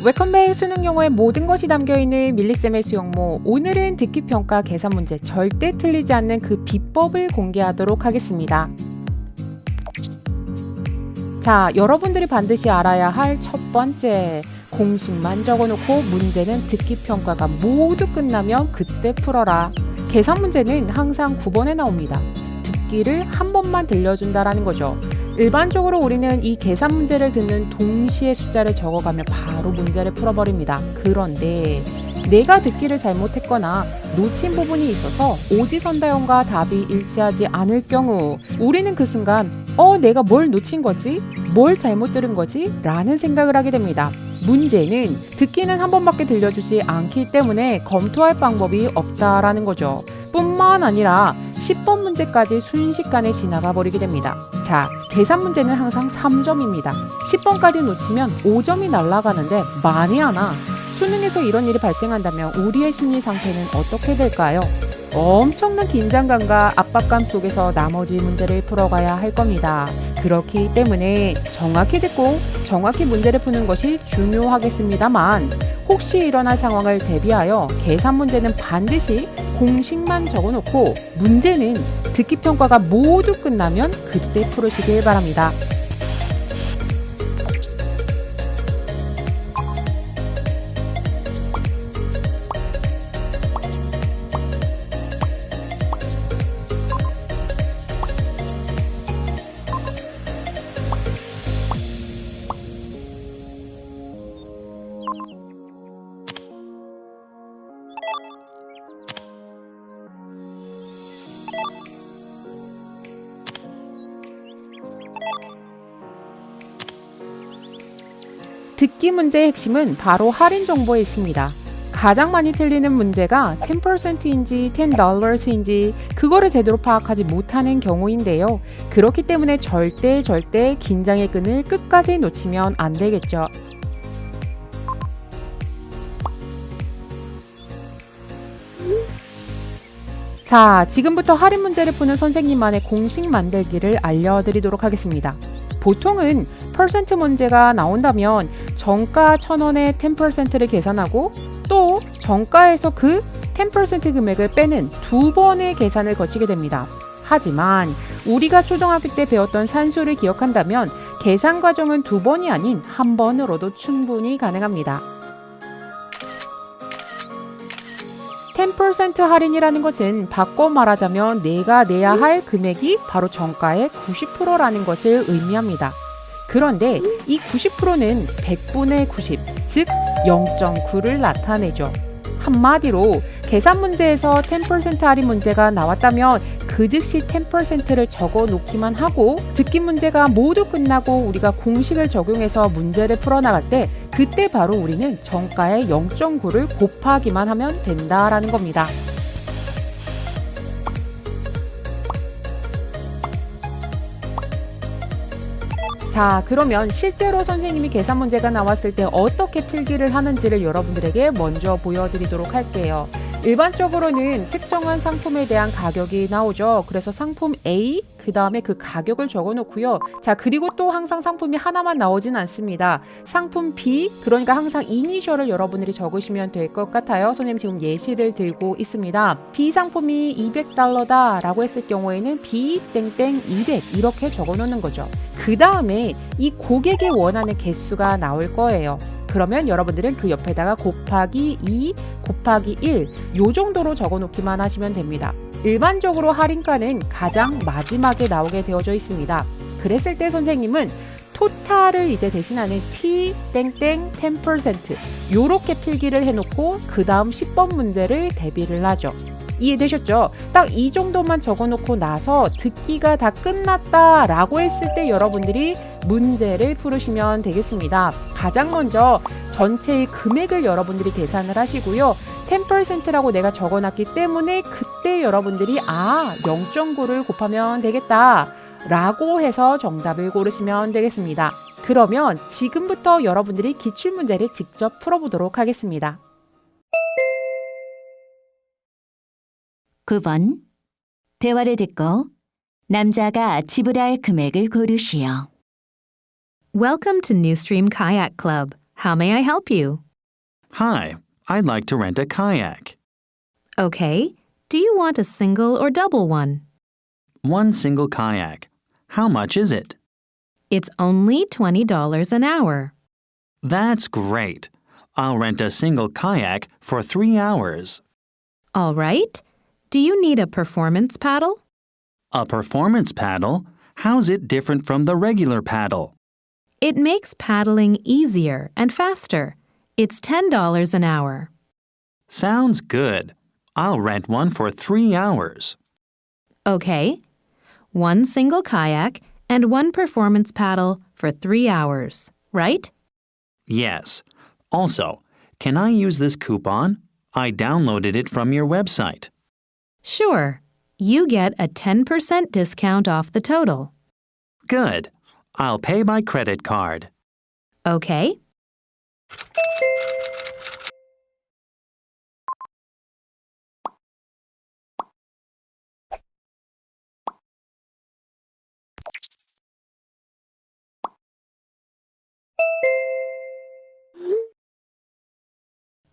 웨컴백 수능 용어의 모든 것이 담겨 있는 밀리쌤의 수용모. 오늘은 듣기 평가 계산 문제 절대 틀리지 않는 그 비법을 공개하도록 하겠습니다. 자, 여러분들이 반드시 알아야 할 첫 번째. 공식만 적어놓고 문제는 듣기 평가가 모두 끝나면 그때 풀어라. 계산 문제는 항상 9번에 나옵니다. 듣기를 한 번만 들려준다라는 거죠. 일반적으로 우리는 이 계산 문제를 듣는 동시에 숫자를 적어가며 바로 문제를 풀어버립니다. 그런데 내가 듣기를 잘못했거나 놓친 부분이 있어서 오지선다형과 답이 일치하지 않을 경우 우리는 그 순간 어 내가 뭘 놓친 거지? 뭘 잘못 들은 거지? 라는 생각을 하게 됩니다. 문제는 듣기는 한 번밖에 들려주지 않기 때문에 검토할 방법이 없다라는 거죠. 뿐만 아니라 10번 문제까지 순식간에 지나가 버리게 됩니다. 자, 계산 문제는 항상 3점입니다. 10번까지 놓치면 5점이 날아가는데 만에 하나 수능에서 이런 일이 발생한다면 우리의 심리 상태는 어떻게 될까요? 엄청난 긴장감과 압박감 속에서 나머지 문제를 풀어가야 할 겁니다. 그렇기 때문에 정확히 듣고 정확히 문제를 푸는 것이 중요하겠습니다만 혹시 일어날 상황을 대비하여 계산 문제는 반드시 공식만 적어놓고 문제는 듣기 평가가 모두 끝나면 그때 풀으시길 바랍니다. 듣기 문제의 핵심은 바로 할인 정보에 있습니다. 가장 많이 틀리는 문제가 10%인지 10달러인지 그거를 제대로 파악하지 못하는 경우인데요. 그렇기 때문에 절대 절대 긴장의 끈을 끝까지 놓치면 안 되겠죠. 자, 지금부터 할인 문제를 푸는 선생님만의 공식 만들기를 알려드리도록 하겠습니다. 보통은 퍼센트 문제가 나온다면 정가 1000원에 10%를 계산하고 또 정가에서 그 10% 금액을 빼는 두 번의 계산을 거치게 됩니다. 하지만 우리가 초등학교 때 배웠던 산수를 기억한다면 계산 과정은 두 번이 아닌 한 번으로도 충분히 가능합니다. 10% 할인이라는 것은 바꿔 말하자면 내가 내야 할 금액이 바로 정가의 90%라는 것을 의미합니다. 그런데 이 90%는 100분의 90, 즉 0.9를 나타내죠. 한마디로 계산 문제에서 10% 할인 문제가 나왔다면 그 즉시 10%를 적어 놓기만 하고 듣기 문제가 모두 끝나고 우리가 공식을 적용해서 문제를 풀어나갈 때 그때 바로 우리는 정가의 0.9를 곱하기만 하면 된다라는 겁니다. 자, 그러면 실제로 선생님이 계산 문제가 나왔을 때 어떻게 필기를 하는지를 여러분들에게 먼저 보여드리도록 할게요. 일반적으로는 특정한 상품에 대한 가격이 나오죠. 그래서 상품 A, 그 다음에 그 가격을 적어 놓고요. 자, 그리고 또 항상 상품이 하나만 나오진 않습니다. 상품 B, 그러니까 항상 이니셜을 여러분들이 적으시면 될 것 같아요. 선생님 지금 예시를 들고 있습니다. B 상품이 200달러다 라고 했을 경우에는 B 땡땡 200 이렇게 적어 놓는 거죠. 그 다음에 이 고객이 원하는 개수가 나올 거예요. 그러면 여러분들은 그 옆에다가 곱하기 2, 곱하기 1, 요 정도로 적어 놓기만 하시면 됩니다. 일반적으로 할인가는 가장 마지막에 나오게 되어져 있습니다. 그랬을 때 선생님은 토탈을 이제 대신하는 T 땡땡 10% 요렇게 필기를 해놓고 그 다음 10번 문제를 대비를 하죠. 이해되셨죠? 딱 이 정도만 적어놓고 나서 듣기가 다 끝났다 라고 했을 때 여러분들이 문제를 풀으시면 되겠습니다. 가장 먼저 전체의 금액을 여러분들이 계산을 하시고요. 10%라고 내가 적어놨기 때문에 그때 여러분들이 아 0.9를 곱하면 되겠다 라고 해서 정답을 고르시면 되겠습니다. 그러면 지금부터 여러분들이 기출문제를 직접 풀어보도록 하겠습니다. 9번. 대화를 듣고 남자가 지불할 금액을 고르시오. Welcome to New Stream Kayak Club. How may I help you? Hi, I'd like to rent a kayak. Okay. Do you want a single or double one? One single kayak. How much is it? It's only $20 an hour. That's great. I'll rent a single kayak for three hours. All right. Do you need a performance paddle? A performance paddle? How's it different from the regular paddle? It makes paddling easier and faster. It's $10 an hour. Sounds good. I'll rent one for three hours. Okay. One single kayak and one performance paddle for three hours, right? Yes. Also, can I use this coupon? I downloaded it from your website. Sure. You get a 10% discount off the total. Good. I'll pay by credit card. Okay.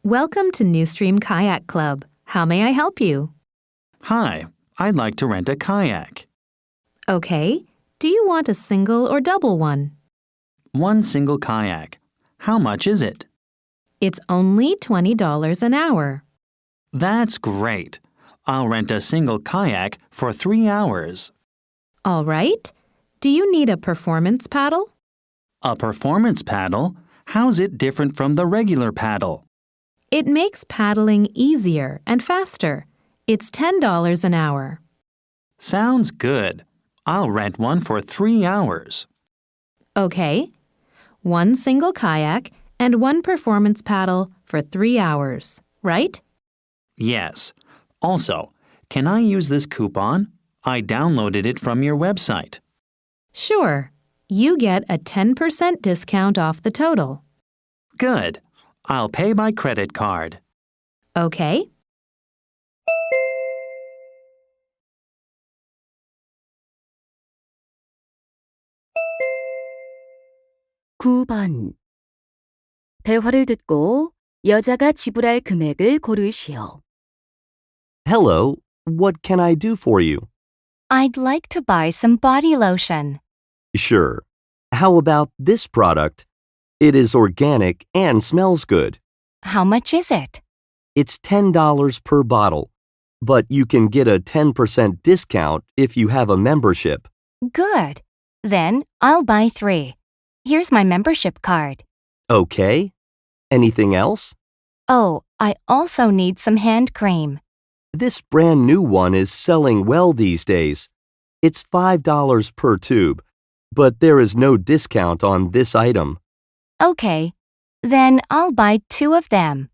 Welcome to Newstream Kayak Club. How may I help you? Hi, I'd like to rent a kayak. Okay. Do you want a single or double one? One single kayak. How much is it? It's only $20 an hour. That's great. I'll rent a single kayak for three hours. All right. Do you need a performance paddle? A performance paddle? How's it different from the regular paddle? It makes paddling easier and faster. It's $10 an hour. Sounds good. I'll rent one for three hours. Okay. One single kayak and one performance paddle for three hours, right? Yes. Also, can I use this coupon? I downloaded it from your website. Sure. You get a 10% discount off the total. Good. I'll pay by credit card. Okay. 구 번 대화를 듣고 여자가 지불할 금액을 고르시오. Hello, what can I do for you? I'd like to buy some body lotion. Sure. How about this product? It is organic and smells good. How much is it? It's $10 per bottle, but you can get a 10% discount if you have a membership. Good. Then I'll buy three. Here's my membership card. Okay. Anything else? Oh, I also need some hand cream. This brand new one is selling well these days. It's $5 per tube, but there is no discount on this item. Okay. Then I'll buy two of them.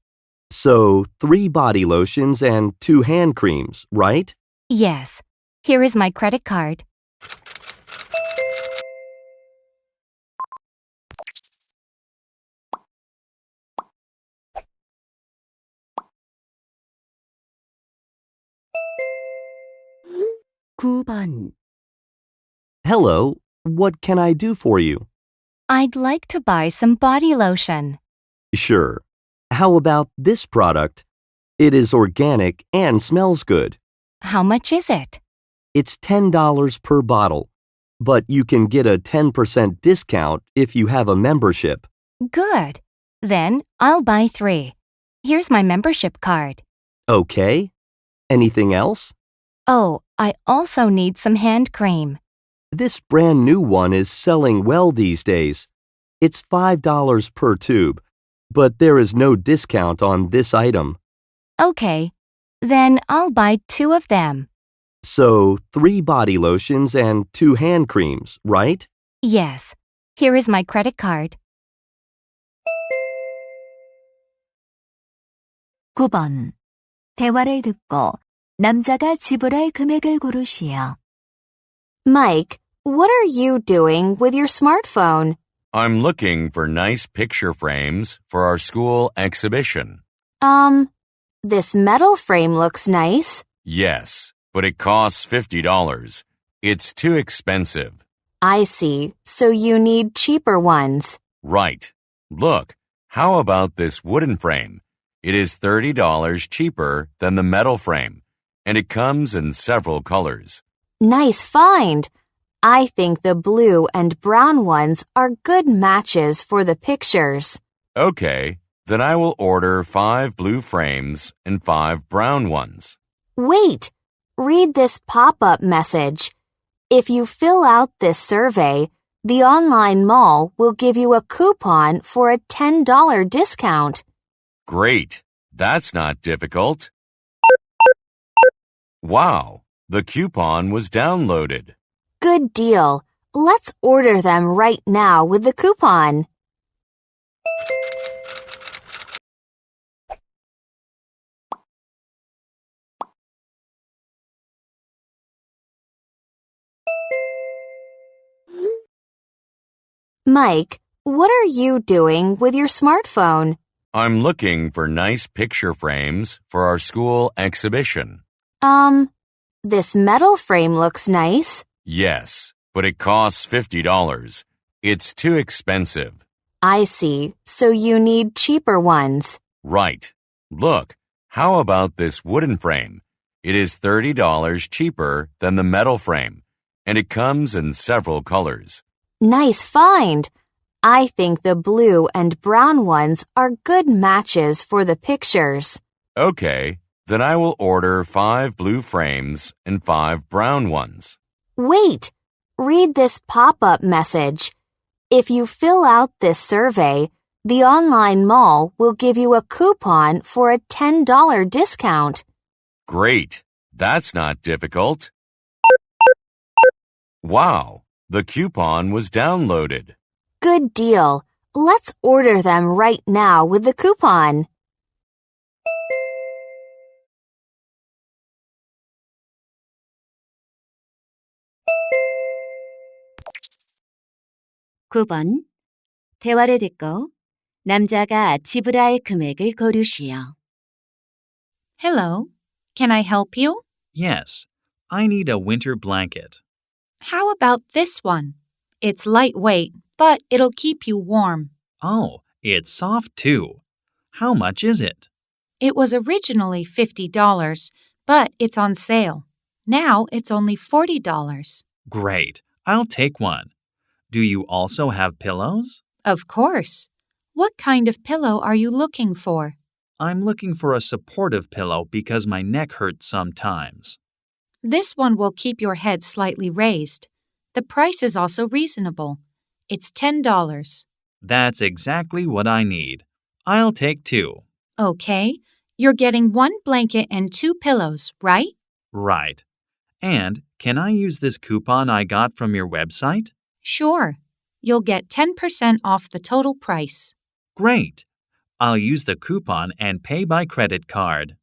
So, three body lotions and two hand creams, right? Yes. Here is my credit card. 구번 Hello, what can I do for you? I'd like to buy some body lotion. Sure. How about this product? It is organic and smells good. How much is it? It's $10 per bottle, but you can get a 10% discount if you have a membership. Good. Then I'll buy three. Here's my membership card. Okay. Anything else? Oh, I also need some hand cream. This brand new one is selling well these days. It's $5 per tube, but there is no discount on this item. Okay. Then I'll buy two of them. So, three body lotions and two hand creams, right? Yes. Here is my credit card. 9번. 대화를 듣고 남자가 지불할 금액을 고르시오. Mike, what are you doing with your smartphone? I'm looking for nice picture frames for our school exhibition. Um, this metal frame looks nice. Yes, but it costs $50. It's too expensive. I see. So you need cheaper ones. Right. Look, How about this wooden frame? It is $30 cheaper than the metal frame, and it comes in several colors. Nice find! I think the blue and brown ones are good matches for the pictures. Okay, then I will order five blue frames and five brown ones. Wait! Read this pop up message. If you fill out this survey, the online mall will give you a coupon for a $10 discount. Great. That's not difficult. Wow, the coupon was downloaded. Good deal. Let's order them right now with the coupon. Mike, what are you doing with your smartphone? I'm looking for nice picture frames for our school exhibition. Um, this metal frame looks nice. Yes, but it costs $50. It's too expensive. I see. So you need cheaper ones. Right. Look, how about this wooden frame? It is $30 cheaper than the metal frame, and it comes in several colors. Nice find. I think the blue and brown ones are good matches for the pictures. Okay, then I will order five blue frames and five brown ones. Wait! Read this pop up message. If you fill out this survey, the online mall will give you a coupon for a $10 discount. Great. That's not difficult. Wow, the coupon was downloaded. Good deal. Let's order them right now with the coupon. 구 번 대화를 듣고 남자가 지불할 금액을 고르시오. Hello. Can I help you? Yes, I need a winter blanket. How about this one? It's lightweight, but it'll keep you warm. Oh, it's soft too. How much is it? It was originally $50, but it's on sale. Now it's only $40. Great, I'll take one. Do you also have pillows? Of course. What kind of pillow are you looking for? I'm looking for a supportive pillow because my neck hurts sometimes. This one will keep your head slightly raised. The price is also reasonable. It's $10. That's exactly what I need. I'll take two. Okay, you're getting one blanket and two pillows, right? Right. And can I use this coupon I got from your website? Sure. You'll get 10% off the total price. Great. I'll use the coupon and pay by credit card.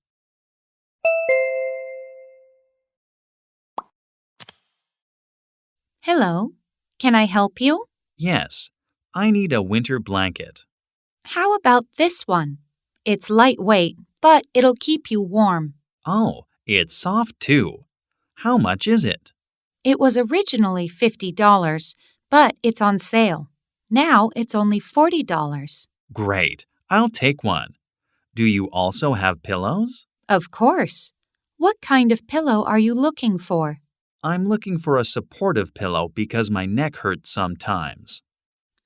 Hello. Can I help you? Yes, I need a winter blanket. How about this one? It's lightweight, but it'll keep you warm. Oh, it's soft too. How much is it? It was originally $50, but it's on sale. Now it's only $40. Great. I'll take one. Do you also have pillows? Of course. What kind of pillow are you looking for? I'm looking for a supportive pillow because my neck hurts sometimes.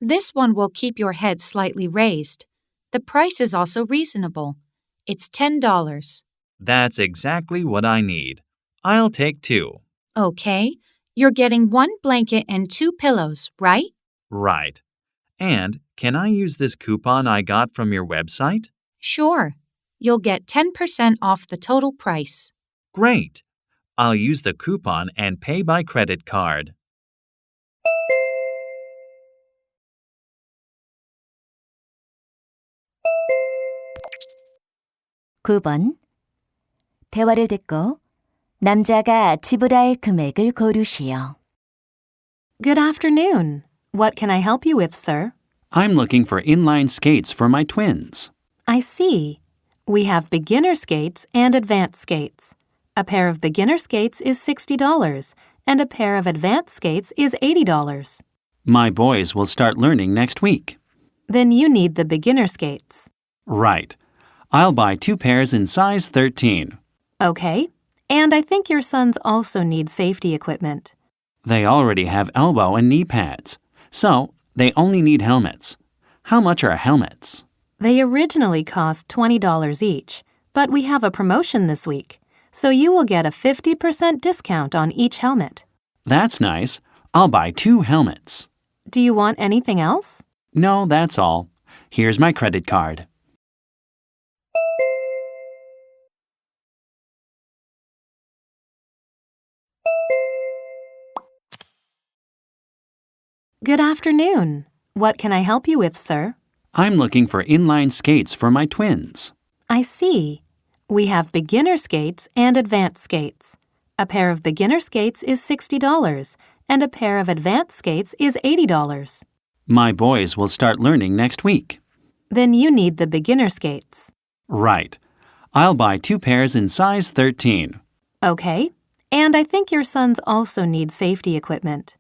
This one will keep your head slightly raised. The price is also reasonable. It's $10. That's exactly what I need. I'll take two. Okay, you're getting one blanket and two pillows, right? Right. And can I use this coupon I got from your website? Sure. You'll get 10% off the total price. Great. I'll use the coupon and pay by credit card. 구 번 대화를 듣고 남자가 지불할 금액을 고르시오. Good afternoon. What can I help you with, sir? I'm looking for inline skates for my twins. I see. We have beginner skates and advanced skates. A pair of beginner skates is $60, and a pair of advanced skates is $80. My boys will start learning next week. Then you need the beginner skates. Right. I'll buy two pairs in size 13. Okay. And I think your sons also need safety equipment. They already have elbow and knee pads, so they only need helmets. How much are helmets? They originally cost $20 each, but we have a promotion this week, so you will get a 50% discount on each helmet. That's nice. I'll buy two helmets. Do you want anything else? No, that's all. Here's my credit card. Good afternoon. What can I help you with, sir? I'm looking for inline skates for my twins. I see. We have beginner skates and advanced skates. A pair of beginner skates is $60, and a pair of advanced skates is $80. My boys will start learning next week. Then you need the beginner skates. Right. I'll buy two pairs in size 13. Okay. And I think your sons also need safety equipment.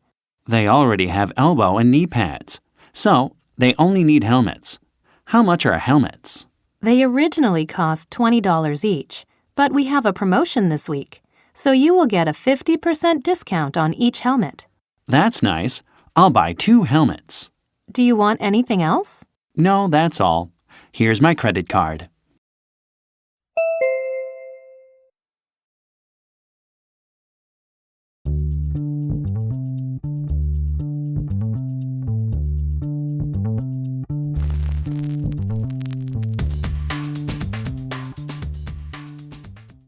They already have elbow and knee pads, so they only need helmets. How much are helmets? They originally cost $20 each, but we have a promotion this week, so you will get a 50% discount on each helmet. That's nice. I'll buy two helmets. Do you want anything else? No, that's all. Here's my credit card.